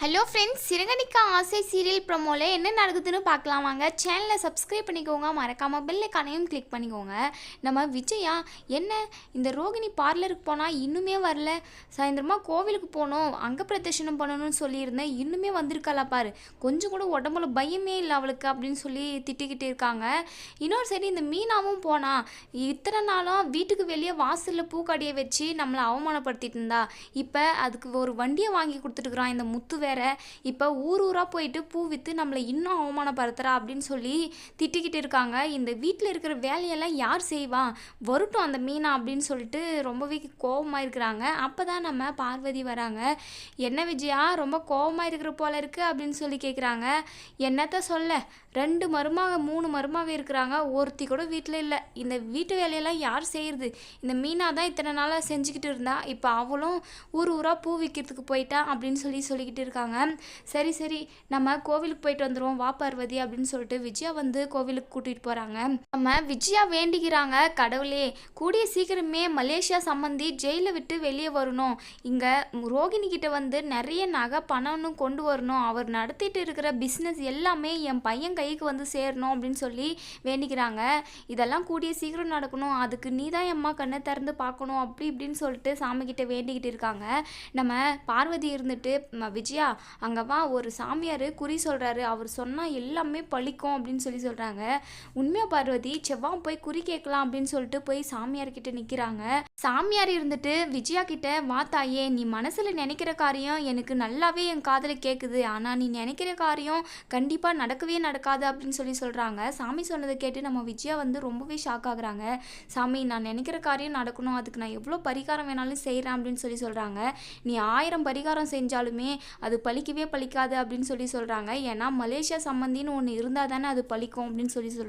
Hello friends சிறுகணிக்கா ஆசை serial ப்ரமோவில் என்ன நடக்குதுன்னு பார்க்கலாம் வாங்க. சேனலை சப்ஸ்கிரைப் பண்ணிக்கோங்க. மறக்காமல் பெல் ஐக்கானையும் கிளிக் பண்ணிக்கோங்க. நம்ம விஜயா என்ன இந்த ரோகிணி பார்லருக்கு போனால் இன்னுமே வரல? சாயந்தரமாக கோவிலுக்கு போகணும் அங்க பிரதர்ஷனம் பண்ணணும்னு சொல்லியிருந்தேன். இன்னுமே வந்திருக்காளா பாரு. கொஞ்சம் கூட உடம்புல பயமே இல்லை அவளுக்கு அப்படின்னு சொல்லி திட்டிக்கிட்டு இருக்காங்க. இன்னொரு சைடு இந்த மீனாவும் போனா இத்தனை நாளும் வீட்டுக்கு வெளியே வாசலில் பூக்கடையை வச்சு நம்மளை அவமானப்படுத்திட்டு இருந்தா. இப்போ அதுக்கு ஒரு வண்டியை வாங்கி கொடுத்துட்டுருக்குறான் இந்த முத்து வேற. இப்போ ஊர் ஊராக போயிட்டு பூ விற்று நம்மளை இன்னும் அவமானப்படுத்துறா அப்படின்னு சொல்லி திட்டிக்கிட்டு இருக்காங்க. இந்த வீட்டில் இருக்கிற வேலையெல்லாம் யார் செய்வா? வரட்டும் அந்த மீனா அப்படின்னு சொல்லிட்டு ரொம்பவே கோபமாக இருக்கிறாங்க. அப்போ தான் நம்ம பார்வதி வராங்க. என்ன விஜயா ரொம்ப கோபமாக இருக்கிற போல இருக்குது அப்படின்னு சொல்லி கேட்குறாங்க என்னத்த சொல்ல? ரெண்டு மருமக மூணு மருமக இருக்கிறாங்க. ஒருத்தி கூட வீட்டில் இல்லை. இந்த வீட்டு வேலையெல்லாம் யார் செய்கிறது இந்த மீனா தான் இத்தனை நாளாக செஞ்சுக்கிட்டு இருந்தா. இப்போ அவளும் ஊர் ஊராக பூ விற்கிறதுக்கு போயிட்டா. அப்படின்னு சொல்லி சொல்லிக்கிட்டு இருக்காங்க. சரி சரி நம்ம கோவிலுக்கு போயிட்டு வந்துடுவோம் வா பார்வதி அப்படின்னு சொல்லிட்டு விஜயா வந்து கோவிலுக்கு கூட்டிகிட்டு போகிறாங்க நம்ம விஜயா வேண்டிக்கிறாங்க. கடவுளே கூடிய சீக்கிரமே மலேசியா சம்பந்தி ஜெயிலை விட்டு வெளியே வரணும். இங்கே ரோகிணி கிட்ட வந்து நிறைய நகை பணம்னு கொண்டு வரணும். அவர் நடத்திட்டு இருக்கிற பிஸ்னஸ் எல்லாமே என் பையன் கைக்கு வந்து சேரணும் அப்படின்னு சொல்லி வேண்டிக்கிறாங்க. இதெல்லாம் கூடிய சீக்கிரம் நடக்கணும். அதுக்கு நீ தான் எம்மா கண்ணை திறந்து பார்க்கணும். அப்படி இப்படின்னு சொல்லிட்டு சாமி கிட்ட வேண்டிக்கிட்டு இருக்காங்க. நம்ம பார்வதி இருந்துட்டு விஜயா அங்கே வா ஒரு சாமியார் குறி சொல்கிறாரு அவர் சொன்னால் எல்லாமே பழிக்கும் அப்படின்னு சொல்லி சொல்கிறாங்க உண்மையாக பார்வதி செவ்வா போய் குறி கேட்கலாம் அப்படின்னு சொல்லிட்டு போய் சாமியார் கிட்ட நிற்கிறாங்க சாமியார் இருந்துட்டு விஜயா கிட்ட வா தாயே நீ மனசில் நினைக்கிற காரியம் எனக்கு நல்லாவே என் காதில் கேட்குது ஆனால் நீ நினைக்கிற காரியம் கண்டிப்பாக நடக்கவே நடக்காது அப்படின்னு சொல்லி சொல்கிறாங்க சாமி சொன்னதை கேட்டு நம்ம விஜயா வந்து ரொம்பவே ஷாக் ஆகுறாங்க. சாமி நான் நினைக்கிற காரியம் நடக்கணும். அதுக்கு நான் எவ்வளோ பரிகாரம் வேணாலும் செய்கிறேன் அப்படின்னு சொல்லி சொல்கிறாங்க நீ ஆயிரம் பரிகாரம் செஞ்சாலுமே அது பழிக்கவே பழிக்காது அப்படின்னு சொல்லி சொல்கிறாங்க ஏன்னா மலேசியா சம்மந்தின்னு ஒன்று இருந்தால் தானே அது பழிக்கும் அப்படின்னு சொல்லி சொல்கிறாங்க